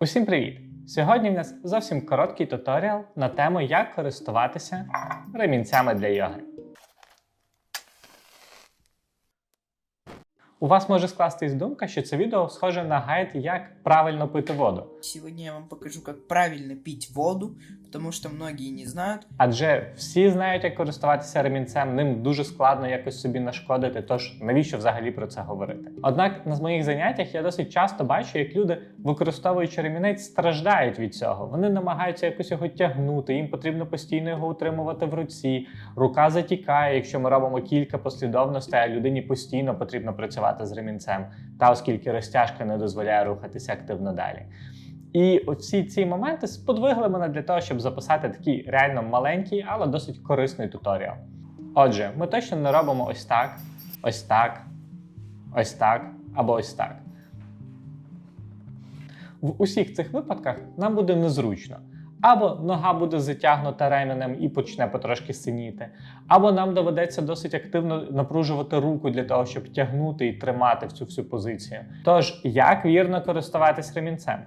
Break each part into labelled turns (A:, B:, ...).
A: Усім привіт! Сьогодні в нас зовсім короткий туторіал на тему, як користуватися ремінцями для йоги. У вас може скластись думка, що це відео схоже на гайд, як правильно пити воду.
B: Сегодня я вам покажу, как правильно пить воду, потому что многие не знают.
A: Адже всі знають, як користуватися ремінцем, ним дуже складно якось собі нашкодити. Тож навіщо взагалі про це говорити? Однак на моїх заняттях я досить часто бачу, як люди, використовуючи ремінець, страждають від цього. Вони намагаються якось його тягнути. Їм потрібно постійно його утримувати в руці. Рука затікає, якщо ми робимо кілька послідовностей, а людині постійно потрібно працювати з ремінцем, та оскільки розтяжка не дозволяє рухатися активно далі. І оці ці моменти сподвигли мене для того, щоб записати такий реально маленький, але досить корисний туторіал. Отже, ми точно не робимо ось так, ось так, ось так або ось так. В усіх цих випадках нам буде незручно. Або нога буде затягнута ременем і почне потрошки синіти, або нам доведеться досить активно напружувати руку для того, щоб тягнути і тримати в цю всю позицію. Тож, як вірно користуватись ремінцем?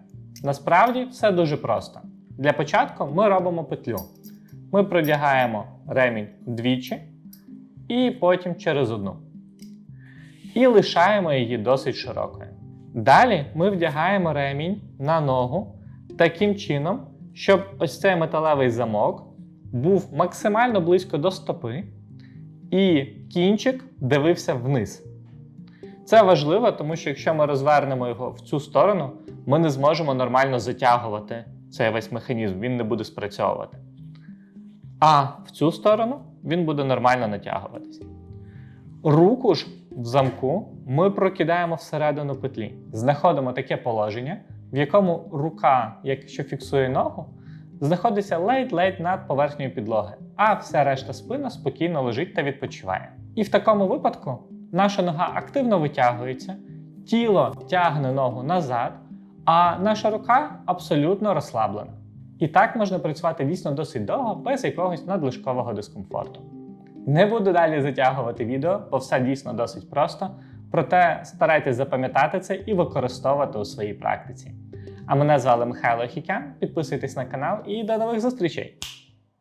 A: Насправді все дуже просто. Для початку ми робимо петлю. Ми продягаємо ремінь двічі і потім через одну. І лишаємо її досить широкою. Далі ми вдягаємо ремінь на ногу таким чином, щоб ось цей металевий замок був максимально близько до стопи, і кінчик дивився вниз. Це важливо, тому що якщо ми розвернемо його в цю сторону, ми не зможемо нормально затягувати цей весь механізм, він не буде спрацьовувати. А в цю сторону він буде нормально натягуватися. Руку ж в замку ми прокидаємо всередину петлі. Знаходимо таке положення, в якому рука, якщо фіксує ногу, знаходиться ледь-ледь над поверхнею підлоги, а вся решта спина спокійно лежить та відпочиває. І в такому випадку наша нога активно витягується, тіло тягне ногу назад, а наша рука абсолютно розслаблена. І так можна працювати дійсно досить довго, без якогось надлишкового дискомфорту. Не буду далі затягувати відео, бо все дійсно досить просто. Проте старайтесь запам'ятати це і використовувати у своїй практиці. А мене звали Михайло Хікян. Підписуйтесь на канал і до нових зустрічей!